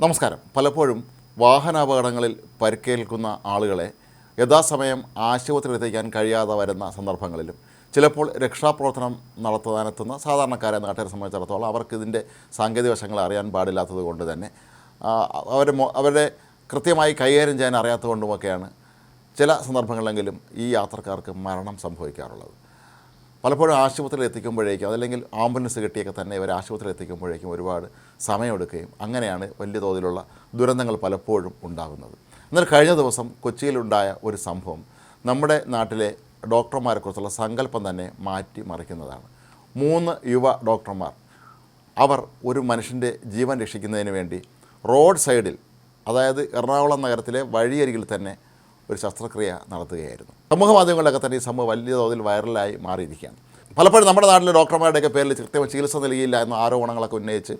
നമസ്കാരം. പലപ്പോഴും വാഹനാപകടങ്ങളിൽ പരിക്കേൽക്കുന്ന ആളുകളെ യഥാസമയം ആശുപത്രിയിൽ എത്തിക്കാൻ കഴിയാതെ വരുന്ന സന്ദർഭങ്ങളിലും ചിലപ്പോൾ രക്ഷാപ്രവർത്തനം നടത്താനെത്തുന്ന സാധാരണക്കാരെ നാട്ടുകാരെ സംബന്ധിച്ചിടത്തോളം അവർക്ക് ഇതിന്റെ സാങ്കേതിക വശങ്ങൾ അറിയാൻ പാടില്ലാത്തത് കൊണ്ട് തന്നെ അവരെ അവരെ കൃത്യമായി കൈകാര്യം ചെയ്യാൻ അറിയാത്തതുകൊണ്ടുമൊക്കെയാണ് ചില സന്ദർഭങ്ങളിലെങ്കിലും ഈ യാത്രക്കാർക്ക് മരണം സംഭവിക്കാറുള്ളത്. പലപ്പോഴും ആശുപത്രിയിൽ എത്തിക്കുമ്പോഴേക്കും അതല്ലെങ്കിൽ ആംബുലൻസ് കിട്ടിയൊക്കെ തന്നെ ഇവർ ആശുപത്രിയിൽ എത്തിക്കുമ്പോഴേക്കും ഒരുപാട് സമയമെടുക്കുകയും അങ്ങനെയാണ് വലിയ തോതിലുള്ള ദുരന്തങ്ങൾ പലപ്പോഴും ഉണ്ടാകുന്നത്. എന്നാൽ കഴിഞ്ഞ ദിവസം കൊച്ചിയിലുണ്ടായ ഒരു സംഭവം നമ്മുടെ നാട്ടിലെ ഡോക്ടർമാരെക്കുറിച്ചുള്ള സങ്കല്പം തന്നെ മാറ്റി മറിക്കുന്നതാണ്. മൂന്ന് യുവ ഡോക്ടർമാർ അവർ ഒരു മനുഷ്യന്റെ ജീവൻ രക്ഷിക്കുന്നതിന് വേണ്ടി റോഡ് സൈഡിൽ അതായത് എറണാകുളം നഗരത്തിലെ വഴിയരികിൽ തന്നെ ഒരു ശസ്ത്രക്രിയ നടത്തുകയായിരുന്നു. സമൂഹ മാധ്യമങ്ങളിലൊക്കെ തന്നെ ഈ സംഭവം വലിയ തോതിൽ വൈറലായി മാറിയിരിക്കുകയാണ്. പലപ്പോഴും നമ്മുടെ നാട്ടിലെ ഡോക്ടർമാരുടെയൊക്കെ പേരിൽ കൃത്യമായി ചികിത്സ നൽകിയില്ല എന്ന ആരോപണങ്ങളൊക്കെ ഉന്നയിച്ച്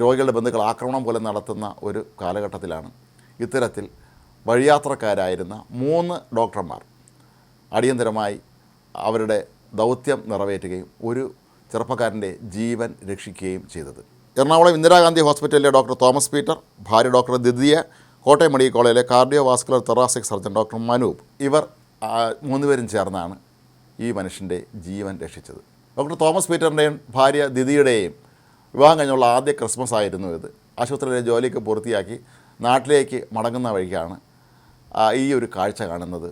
രോഗികളുടെ ബന്ധുക്കൾ ആക്രമണം പോലെ നടത്തുന്ന ഒരു കാലഘട്ടത്തിലാണ് ഇത്തരത്തിൽ വഴിയാത്രക്കാരായിരുന്ന മൂന്ന് ഡോക്ടർമാർ അടിയന്തരമായി അവരുടെ ദൗത്യം നിറവേറ്റുകയും ഒരു ചെറുപ്പക്കാരന്റെ ജീവൻ രക്ഷിക്കുകയും ചെയ്തത്. എറണാകുളം ഇന്ദിരാഗാന്ധി ഹോസ്പിറ്റലിലെ ഡോക്ടർ തോമസ് പീറ്റർ ഭാര്യ ഡോക്ടർ ദിദിയ കോട്ടയം മെഡിക്കൽ കോളേജിലെ cardiovascular thoracic surgeon doctor Manoop. ഇവർ മൂന്നുപേരും ചേർന്നാണ് ഈ മനുഷ്യന്റെ ജീവൻ രക്ഷിച്ചത്. ഡോക്ടർ തോമസ് പീറ്ററിന്റെയും ഭാര്യ ദിദിയുടെയും വിവാഹം കഴിഞ്ഞുള്ള ആദ്യ ക്രിസ്മസ് ആയിരുന്നു ഇത്. ആശുപത്രിയിലെ ജോലിയൊക്കെ പൂർത്തിയാക്കി നാട്ടിലേക്ക് മടങ്ങുന്ന വഴിക്കാണ് ഈ ഒരു കാഴ്ച കാണുന്നത്.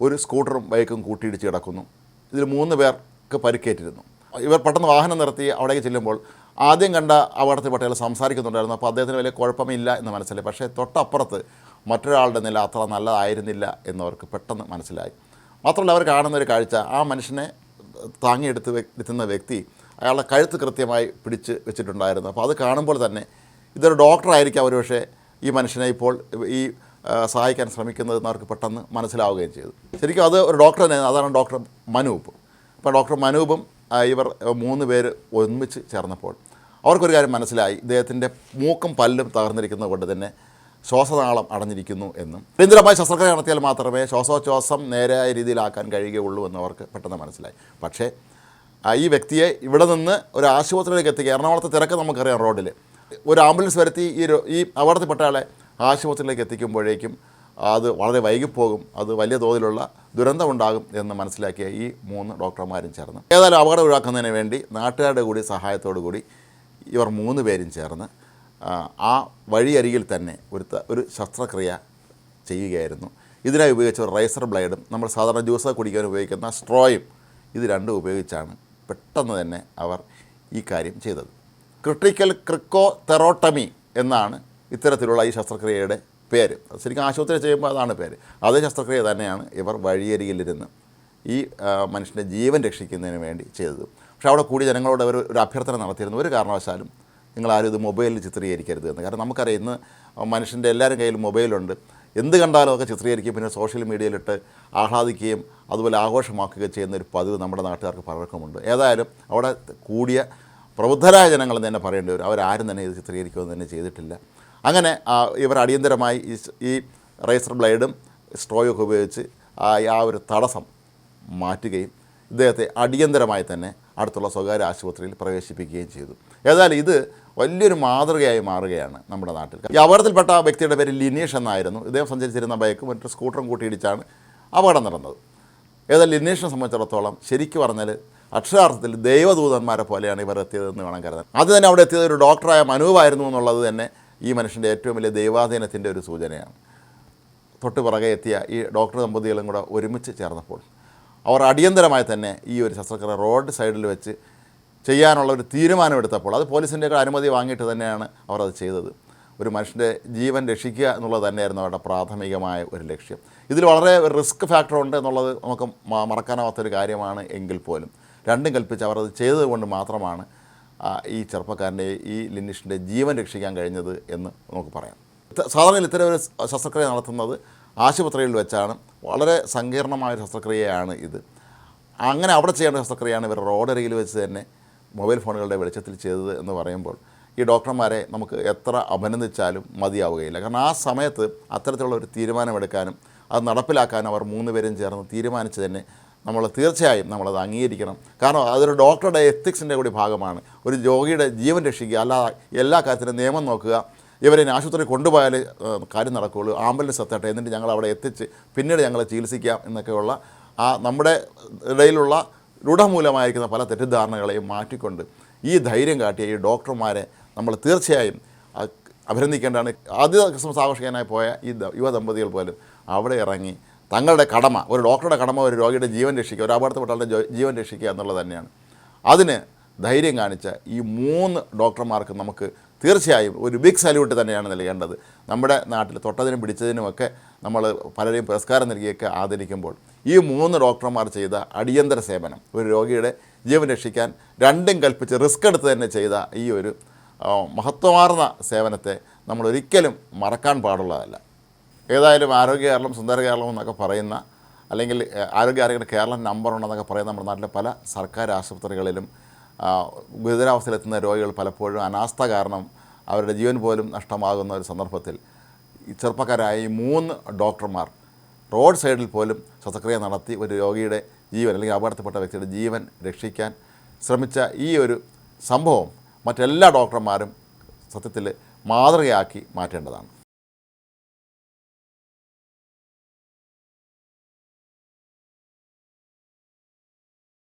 ഒരു സ്കൂട്ടറും ബൈക്കും കൂട്ടിയിടിച്ച് കിടക്കുന്നു. ഇതിൽ മൂന്ന് പേർക്ക് പരിക്കേറ്റിരുന്നു. ഇവർ പെട്ടെന്ന് വാഹനം നിർത്തി അവിടേക്ക് ചെല്ലുമ്പോൾ ആദ്യം കണ്ട അപകടത്തിൽപ്പെട്ട അയാൾ സംസാരിക്കുന്നുണ്ടായിരുന്നു. അപ്പോൾ അദ്ദേഹത്തിന് വലിയ കുഴപ്പമില്ല എന്ന് മനസ്സിലായി. പക്ഷേ തൊട്ടപ്പുറത്ത് മറ്റൊരാളുടെ നില അത്ര നല്ലതായിരുന്നില്ല എന്നവർക്ക് പെട്ടെന്ന് മനസ്സിലായി. മാത്രമല്ല അവർ കാണുന്ന ഒരു കാഴ്ച. ആ മനുഷ്യനെ താങ്ങിയെടുത്ത് എത്തുന്ന വ്യക്തി അയാളുടെ കഴുത്ത് കൃത്യമായി പിടിച്ച് വെച്ചിട്ടുണ്ടായിരുന്നു. അപ്പോൾ അത് കാണുമ്പോൾ തന്നെ ഇതൊരു ഡോക്ടറായിരിക്കാം ഒരുപക്ഷെ ഈ മനുഷ്യനെ ഇപ്പോൾ ഈ സഹായിക്കാൻ ശ്രമിക്കുന്നത് അവർക്ക് പെട്ടെന്ന് മനസ്സിലാവുകയും ചെയ്തു. ശരിക്കും അത് ഒരു ഡോക്ടർ തന്നെ അതാണ് ഡോക്ടർ മനൂപ്. അപ്പോൾ ഡോക്ടർ മനൂപും ഇവർ മൂന്ന് പേര് ഒന്നിച്ച് ചേർന്നപ്പോൾ അവർക്കൊരു കാര്യം മനസ്സിലായി. ഇദ്ദേഹത്തിന്റെ മൂക്കും പല്ലും തകർന്നിരിക്കുന്നത് കൊണ്ട് തന്നെ ശ്വാസനാളം അടഞ്ഞിരിക്കുന്നു എന്നും. അടിയന്തരമായി ശസ്ത്രക്രിയ നടത്തിയാൽ മാത്രമേ ശ്വാസോച്ഛ്വാസം നേരായ രീതിയിലാക്കാൻ കഴിയുകയുള്ളൂ എന്ന് അവർക്ക് പെട്ടെന്ന് മനസ്സിലായി. പക്ഷേ ഈ വ്യക്തിയെ ഇവിടെ നിന്ന് ഒരു ആശുപത്രിയിലേക്ക് എത്തിക്കുക എറണാകുളത്തെ തിരക്ക് നമുക്കറിയാം റോഡിൽ ഒരു ആംബുലൻസ് വരുത്തി ഈ ഈ അപകടത്തിൽപ്പെട്ട ആളെ ആശുപത്രിയിലേക്ക് എത്തിക്കുമ്പോഴേക്കും അത് വളരെ വൈകിപ്പോകും അത് വലിയ തോതിലുള്ള ദുരന്തമുണ്ടാകും എന്ന് മനസ്സിലാക്കിയ ഈ മൂന്ന് ഡോക്ടർമാരും ചേർന്ന്. ഏതായാലും അപകടം ഒഴിവാക്കുന്നതിന് വേണ്ടി നാട്ടുകാരുടെ കൂടി സഹായത്തോടു കൂടി ഇവർ മൂന്ന് പേരും ചേർന്ന് ആ, വഴിയരികിൽ തന്നെ ഒരു ഒരു ശസ്ത്രക്രിയ ചെയ്യുകയായിരുന്നു. ഇതിനായി ഉപയോഗിച്ച ഒരു റൈസർ ബ്ലേഡും നമ്മൾ സാധാരണ ജ്യൂസ് കുടിക്കാൻ ഉപയോഗിക്കുന്ന സ്ട്രോയും ഇത് രണ്ടും ഉപയോഗിച്ചാണ് പെട്ടെന്ന് തന്നെ അവർ ഈ കാര്യം ചെയ്തത്. ക്രിട്ടിക്കൽ ക്രിക്കോ തെറോട്ടമി എന്നാണ് ഇത്തരത്തിലുള്ള ഈ ശസ്ത്രക്രിയയുടെ പേര്. ശരിക്കും ആശുപത്രി ചെയ്യുമ്പോൾ അതാണ് പേര്. അത് ശസ്ത്രക്രിയ തന്നെയാണ് ഇവർ വഴിയരികിലിരുന്ന് ഈ മനുഷ്യന്റെ ജീവൻ രക്ഷിക്കുന്നതിന് വേണ്ടി ചെയ്തത്. പക്ഷേ അവിടെ കൂടി ജനങ്ങളോട് അവർ ഒരു അഭ്യർത്ഥന നടത്തിയിരുന്നു. ഒരു കാരണവശാലും നിങ്ങളാരും ഇത് മൊബൈലിൽ ചിത്രീകരിക്കരുത് എന്ന്. കാരണം നമുക്കറിയാം ഇന്ന് മനുഷ്യന്റെ എല്ലാവരും കയ്യിലും മൊബൈലുണ്ട്. എന്ത് കണ്ടാലും ഒക്കെ ചിത്രീകരിക്കും പിന്നെ സോഷ്യൽ മീഡിയയിലിട്ട് ആഹ്ലാദിക്കുകയും അതുപോലെ ആഘോഷമാക്കുകയും ചെയ്യുന്ന ഒരു പതിവ് നമ്മുടെ നാട്ടുകാർക്ക് പലർക്കുമുണ്ട്. ഏതായാലും അവിടെ കൂടിയ പ്രബുദ്ധരായ ജനങ്ങൾ തന്നെ പറയേണ്ടി വരും. അവരാരും തന്നെ ഇത് ചിത്രീകരിക്കുകയൊന്നും തന്നെ ചെയ്തിട്ടില്ല. അങ്ങനെ ഇവർ അടിയന്തരമായി ഈ റേസർ ബ്ലേഡും സ്ട്രോയും ഒക്കെ ഉപയോഗിച്ച് ആ ഒരു തടസ്സം മാറ്റുകയും ഇദ്ദേഹത്തെ അടിയന്തരമായി തന്നെ അടുത്തുള്ള സ്വകാര്യ ആശുപത്രിയിൽ പ്രവേശിപ്പിക്കുകയും ചെയ്തു. ഏതായാലും ഇത് വലിയൊരു മാതൃകയായി മാറുകയാണ് നമ്മുടെ നാട്ടിൽ. ഈ അപകടത്തിൽപ്പെട്ട വ്യക്തിയുടെ പേര് ലിനീഷ് എന്നായിരുന്നു. ഇദ്ദേഹം സഞ്ചരിച്ചിരുന്ന ബൈക്ക് മറ്റൊരു സ്കൂട്ടറും കൂട്ടിയിടിച്ചാണ് അപകടം നടന്നത്. ഏതായാലും ലിനീഷിനെ സംബന്ധിച്ചിടത്തോളം ശരിക്കും പറഞ്ഞാൽ അക്ഷരാർത്ഥത്തിൽ ദൈവദൂതന്മാരെ പോലെയാണ് ഇവർ എത്തിയതെന്ന് വേണം കരുതാൻ. അത് തന്നെ അവിടെ എത്തിയത് ഒരു ഡോക്ടറായ മനുവായിരുന്നു എന്നുള്ളത് തന്നെ ഈ മനുഷ്യന്റെ ഏറ്റവും വലിയ ദൈവാധീനത്തിന്റെ ഒരു സൂചനയാണ്. തൊട്ട് പുറകെ എത്തിയ ഈ ഡോക്ടർ ദമ്പതികളും കൂടെ ഒരുമിച്ച് ചേർന്നപ്പോൾ അവർ അടിയന്തരമായി തന്നെ ഈ ഒരു ശസ്ത്രക്രിയ റോഡ് സൈഡിൽ വെച്ച് ചെയ്യാനുള്ള ഒരു തീരുമാനമെടുത്തപ്പോൾ അത് പോലീസിന്റെയൊക്കെ അനുമതി വാങ്ങിയിട്ട് തന്നെയാണ് അവർ അത് ചെയ്തത്. ഒരു മനുഷ്യന്റെ ജീവൻ രക്ഷിക്കുക എന്നുള്ളത് തന്നെയായിരുന്നു അവരുടെ പ്രാഥമികമായ ഒരു ലക്ഷ്യം. ഇതിൽ വളരെ റിസ്ക് ഫാക്ടർ ഉണ്ട് എന്നുള്ളത് നമുക്ക് മറക്കാനാവാത്തൊരു കാര്യമാണ് എങ്കിൽ പോലും. രണ്ടും കൽപ്പിച്ച് അവർ അത് ചെയ്തത് കൊണ്ട് മാത്രമാണ് ഈ ചെറുപ്പക്കാരന്റെ ഈ ലിനിഷിന്റെ ജീവൻ രക്ഷിക്കാൻ കഴിഞ്ഞത് എന്ന് നമുക്ക് പറയാം. സാധാരണ ഇത്തരം ഒരു ശസ്ത്രക്രിയ നടത്തുന്നത് ആശുപത്രിയിൽ വെച്ചാണ്. വളരെ സങ്കീർണമായ ശസ്ത്രക്രിയയാണ് ഇത്. അങ്ങനെ അവിടെ ചെയ്യേണ്ട ശസ്ത്രക്രിയയാണ് ഇവർ റോഡരികിൽ വെച്ച് തന്നെ മൊബൈൽ ഫോണുകളുടെ വെളിച്ചത്തിൽ ചെയ്തത് എന്ന് പറയുമ്പോൾ ഈ ഡോക്ടർമാരെ നമുക്ക് എത്ര അഭിനന്ദിച്ചാലും മതിയാവുകയില്ല. കാരണം ആ സമയത്ത് അത്തരത്തിലുള്ള ഒരു തീരുമാനമെടുക്കാനും അത് നടപ്പിലാക്കാനും അവർ മൂന്ന് പേരും ചേർന്ന് തീരുമാനിച്ച് തന്നെ നമ്മൾ തീർച്ചയായും നമ്മളത് അംഗീകരിക്കണം. കാരണം അതൊരു ഡോക്ടറുടെ എത്തിക്സിന്റെ കൂടി ഭാഗമാണ്. ഒരു രോഗിയുടെ ജീവൻ രക്ഷിക്കുക അല്ലാതെ എല്ലാ കാര്യത്തിനും നിയമം നോക്കുക. ഇവരെ ആശുപത്രി കൊണ്ടുപോയാൽ കാര്യം നടക്കുകയുള്ളൂ ആംബുലൻസ് എത്തട്ടെ എന്നിട്ട് ഞങ്ങൾ അവിടെ എത്തിച്ച് പിന്നീട് ഞങ്ങൾ ചികിത്സിക്കാം എന്നൊക്കെയുള്ള ആ നമ്മുടെ ഇടയിലുള്ള രൂഢമൂലമായിരിക്കുന്ന പല തെറ്റിദ്ധാരണകളെയും മാറ്റിക്കൊണ്ട് ഈ ധൈര്യം കാട്ടിയ ഈ ഡോക്ടർമാരെ നമ്മൾ തീർച്ചയായും അഭിനന്ദിക്കേണ്ടതാണ്. ആദ്യ ക്രിസ്മസ് ആഘോഷിക്കാനായി പോയ ഈ യുവ ദമ്പതികൾ പോലും അവിടെ ഇറങ്ങി തങ്ങളുടെ കടമ ഒരു ഡോക്ടറുടെ കടമ ഒരു രോഗിയുടെ ജീവൻ രക്ഷിക്കുക ഒരു അപകടത്തിൽപ്പെട്ടാളുടെ ജീവൻ രക്ഷിക്കുക എന്നുള്ളത് തന്നെയാണ്. അതിന് ധൈര്യം കാണിച്ച ഈ മൂന്ന് ഡോക്ടർമാർക്ക് നമുക്ക് തീർച്ചയായും ഒരു ബിഗ് സല്യൂട്ട് തന്നെയാണ് നൽകേണ്ടത്. നമ്മുടെ നാട്ടിൽ തൊട്ടതിനും പിടിച്ചതിനുമൊക്കെ നമ്മൾ പലരെയും പുരസ്കാരം നൽകിയൊക്കെ ആദരിക്കുമ്പോൾ ഈ മൂന്ന് ഡോക്ടർമാർ ചെയ്ത അടിയന്തര സേവനം ഒരു രോഗിയുടെ ജീവൻ രക്ഷിക്കാൻ രണ്ടും കൽപ്പിച്ച് റിസ്ക് എടുത്ത് തന്നെ ചെയ്ത ഈ ഒരു മഹത്വമാർന്ന സേവനത്തെ നമ്മൾ ഒരിക്കലും മറക്കാൻ പാടുള്ളതല്ല. ഏതായാലും ആരോഗ്യ കേരളം സുന്ദര കേരളം എന്നൊക്കെ പറയുന്ന അല്ലെങ്കിൽ ആരോഗ്യ ആരോഗ്യ കേരളം നമ്പർ ഉണ്ടെന്നൊക്കെ പറയുന്ന നമ്മുടെ നാട്ടിലെ പല സർക്കാർ ആശുപത്രികളിലും ഗുരുതരാവസ്ഥയിലെത്തുന്ന രോഗികൾ പലപ്പോഴും അനാസ്ഥ കാരണം അവരുടെ ജീവൻ പോലും നഷ്ടമാകുന്ന ഒരു സന്ദർഭത്തിൽ ചെറുപ്പക്കാരായ ഈ മൂന്ന് ഡോക്ടർമാർ റോഡ് സൈഡിൽ പോലും ശസ്ത്രക്രിയ നടത്തി ഒരു രോഗിയുടെ ജീവൻ അല്ലെങ്കിൽ അപകടത്തിൽപ്പെട്ട വ്യക്തിയുടെ ജീവൻ രക്ഷിക്കാൻ ശ്രമിച്ച ഈ ഒരു സംഭവം മറ്റെല്ലാ ഡോക്ടർമാരും സത്യത്തിൽ മാതൃകയാക്കി മാറ്റേണ്ടതാണ്.